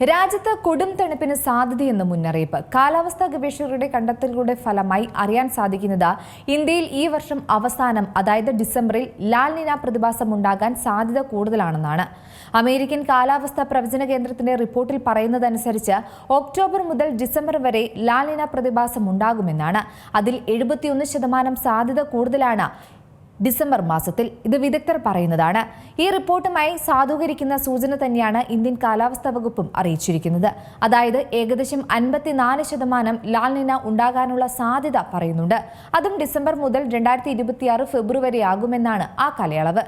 രാജ്യത്ത് കൊടും തണുപ്പിന് സാധ്യതയെന്ന് മുന്നറിയിപ്പ്. കാലാവസ്ഥാ ഗവേഷകരുടെ കണ്ടെത്തലുകളുടെ ഫലമായി അറിയാൻ സാധിക്കുന്നത് ഇന്ത്യയിൽ ഈ വർഷം അവസാനം അതായത് ഡിസംബറിൽ ലാൽനിന പ്രതിഭാസം ഉണ്ടാകാൻ സാധ്യത കൂടുതലാണെന്നാണ്. അമേരിക്കൻ കാലാവസ്ഥാ പ്രവചന കേന്ദ്രത്തിന്റെ റിപ്പോർട്ടിൽ പറയുന്നതനുസരിച്ച് ഒക്ടോബർ മുതൽ ഡിസംബർ വരെ ലാൽനിന പ്രതിഭാസം ഉണ്ടാകുമെന്നാണ് അതിൽ എഴുപത്തിയൊന്ന് ശതമാനം സാധ്യത കൂടുതലാണ്. ഡിസംബർ മാസത്തിൽ ഇത് വിദഗ്ധർ പറയുന്നതാണ്. ഈ റിപ്പോർട്ടുമായി സാധൂകരിക്കുന്ന സൂചന തന്നെയാണ് ഇന്ത്യൻ കാലാവസ്ഥാ വകുപ്പും അറിയിച്ചിരിക്കുന്നത്. അതായത് ഏകദേശം അൻപത്തിനാല് ശതമാനം ലാൽനിന ഉണ്ടാകാനുള്ള സാധ്യത പറയുന്നുണ്ട്. അതും ഡിസംബർ മുതൽ രണ്ടായിരത്തി ഫെബ്രുവരി ആകുമെന്നാണ് ആ കാലയളവ്.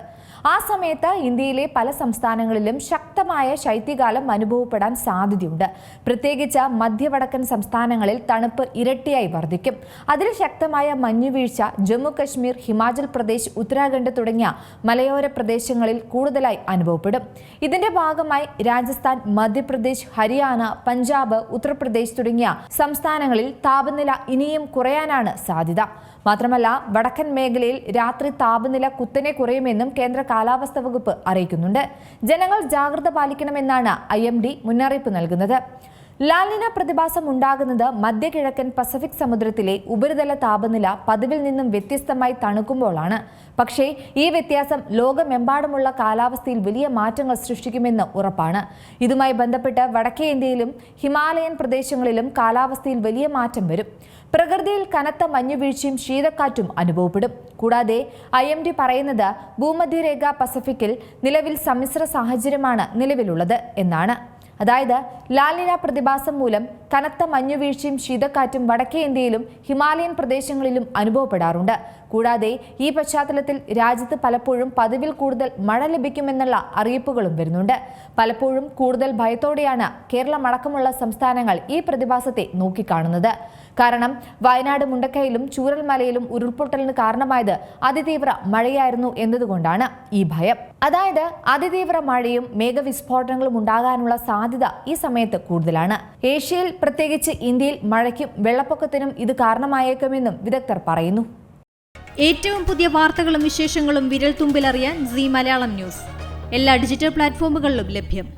ആ സമയത്ത് ഇന്ത്യയിലെ പല സംസ്ഥാനങ്ങളിലും ശക്തമായ ശൈത്യകാലം അനുഭവപ്പെടാൻ സാധ്യതയുണ്ട്. പ്രത്യേകിച്ച് മധ്യവടക്കൻ സംസ്ഥാനങ്ങളിൽ തണുപ്പ് ഇരട്ടിയായി വർദ്ധിക്കും. അതിൽ ശക്തമായ മഞ്ഞുവീഴ്ച ജമ്മു കശ്മീർ ഹിമാചൽ പ്രദേശ് ഉത്തരാഖണ്ഡ് തുടങ്ങിയ മലയോര പ്രദേശങ്ങളിൽ കൂടുതലായി അനുഭവപ്പെടും. ഇതിന്റെ ഭാഗമായി രാജസ്ഥാൻ മധ്യപ്രദേശ് ഹരിയാന പഞ്ചാബ് ഉത്തർപ്രദേശ് തുടങ്ങിയ സംസ്ഥാനങ്ങളിൽ താപനില ഇനിയും കുറയാനാണ് സാധ്യത. മാത്രമല്ല വടക്കൻ മേഖലയിൽ രാത്രി താപനില കുത്തനെ കുറയുമെന്നും കേന്ദ്ര കാലാവസ്ഥാ വകുപ്പ് അറിയിക്കുന്നുണ്ട്. ജനങ്ങൾ ജാഗ്രത പാലിക്കണമെന്നാണ് ഐ മുന്നറിയിപ്പ് നൽകുന്നത്. ലാലിന പ്രതിഭാസം ഉണ്ടാകുന്നത് മധ്യകിഴക്കൻ പസഫിക് സമുദ്രത്തിലെ ഉപരിതല താപനില പതിവിൽ നിന്നും വ്യത്യസ്തമായി തണുക്കുമ്പോഴാണ്. പക്ഷേ ഈ വ്യത്യാസം ലോകമെമ്പാടുമുള്ള കാലാവസ്ഥയിൽ വലിയ മാറ്റങ്ങൾ സൃഷ്ടിക്കുമെന്ന് ഉറപ്പാണ്. ഇതുമായി ബന്ധപ്പെട്ട് വടക്കേ ഇന്ത്യയിലും ഹിമാലയൻ പ്രദേശങ്ങളിലും കാലാവസ്ഥയിൽ വലിയ മാറ്റം വരും. പ്രകൃതിയിൽ കനത്ത മഞ്ഞുവീഴ്ചയും ശീതക്കാറ്റും അനുഭവപ്പെടും. കൂടാതെ ഐ എം ഡി പറയുന്നത് ഭൂമധ്യരേഖ പസഫിക്കിൽ നിലവിൽ സമ്മിശ്ര സാഹചര്യമാണ് നിലവിലുള്ളത് എന്നാണ്. അതായത് ലാലിന പ്രതിഭാസം മൂലം കനത്ത മഞ്ഞുവീഴ്ചയും ശീതക്കാറ്റും വടക്കേ ഇന്ത്യയിലും ഹിമാലയൻ പ്രദേശങ്ങളിലും അനുഭവപ്പെടാറുണ്ട്. കൂടാതെ ഈ പശ്ചാത്തലത്തിൽ രാജ്യത്ത് പലപ്പോഴും പതിവിൽ കൂടുതൽ മഴ ലഭിക്കുമെന്നുള്ള അറിയിപ്പുകളും വരുന്നുണ്ട്. പലപ്പോഴും കൂടുതൽ ഭയത്തോടെയാണ് കേരളം അടക്കമുള്ള സംസ്ഥാനങ്ങൾ ഈ പ്രതിഭാസത്തെ നോക്കിക്കാണുന്നത്. കാരണം വയനാട് മുണ്ടക്കയിലും ചൂരൽമലയിലും ഉരുൾപൊട്ടലിന് കാരണമായത് അതിതീവ്ര മഴയായിരുന്നു എന്നതുകൊണ്ടാണ് ഈ ഭയം. അതായത് അതിതീവ്ര മഴയും മേഘവിസ്ഫോടനങ്ങളും ഉണ്ടാകാനുള്ള സാധ്യത ഈ സമയത്ത് കൂടുതലാണ്. ഏഷ്യയിൽ പ്രത്യേകിച്ച് ഇന്ത്യയിൽ മഴയ്ക്കും വെള്ളപ്പൊക്കത്തിനും ഇത് കാരണമായേക്കുമെന്നും വിദഗ്ധർ പറയുന്നു. ഏറ്റവും പുതിയ വാർത്തകളും വിശേഷങ്ങളും വിരൽ തുമ്പിലറിയാൻ സി മലയാളം ന്യൂസ്. എല്ലാ ഡിജിറ്റൽ പ്ലാറ്റ്ഫോമുകളിലും ലഭ്യം.